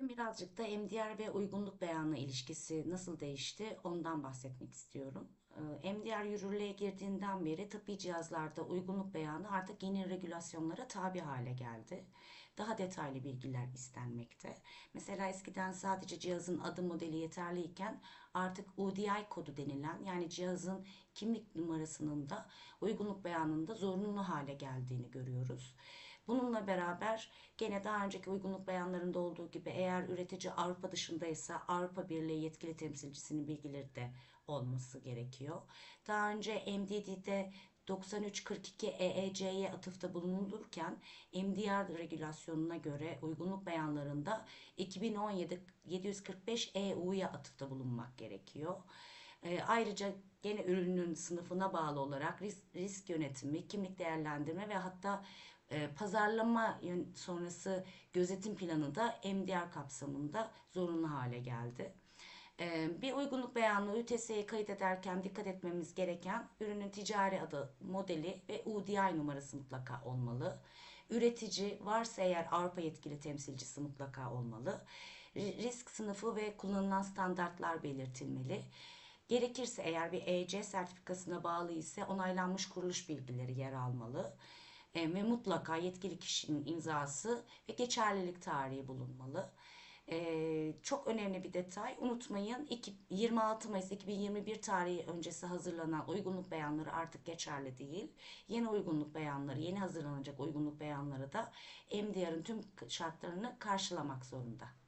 birazcık da MDR ve uygunluk beyanı ilişkisi nasıl değişti ondan bahsetmek istiyorum. Ee, MDR yürürlüğe girdiğinden beri tıbbi cihazlarda uygunluk beyanı artık yeni regülasyonlara tabi hale geldi. Daha detaylı bilgiler istenmekte. Mesela eskiden sadece cihazın adı modeli yeterliyken artık UDI kodu denilen yani cihazın kimlik numarasının da uygunluk beyanında zorunlu hale geldiğini görüyoruz. Bununla beraber gene daha önceki uygunluk beyanlarında olduğu gibi eğer üretici Avrupa dışındaysa Avrupa Birliği yetkili temsilcisinin bilgileri de olması gerekiyor. Daha önce MDD'de 9342 EEC'ye atıfta bulunulurken MDR regülasyonuna göre uygunluk beyanlarında 2017 745 EU'ya atıfta bulunmak gerekiyor. E, ayrıca gene ürünün sınıfına bağlı olarak risk, risk yönetimi, kimlik değerlendirme ve hatta e, pazarlama sonrası gözetim planı da MDR kapsamında zorunlu hale geldi. E, bir uygunluk beyanı ÜTS'ye kayıt ederken dikkat etmemiz gereken ürünün ticari adı, modeli ve UDI numarası mutlaka olmalı. Üretici varsa eğer Avrupa yetkili temsilcisi mutlaka olmalı. Ri- Risk sınıfı ve kullanılan standartlar belirtilmeli. Gerekirse eğer bir EC sertifikasına bağlı ise onaylanmış kuruluş bilgileri yer almalı. E, ve mutlaka yetkili kişinin imzası ve geçerlilik tarihi bulunmalı. E, çok önemli bir detay unutmayın iki- 26 Mayıs 2021 tarihi öncesi hazırlanan uygunluk beyanları artık geçerli değil. Yeni uygunluk beyanları, yeni hazırlanacak uygunluk beyanları da MDR'ın tüm şartlarını karşılamak zorunda.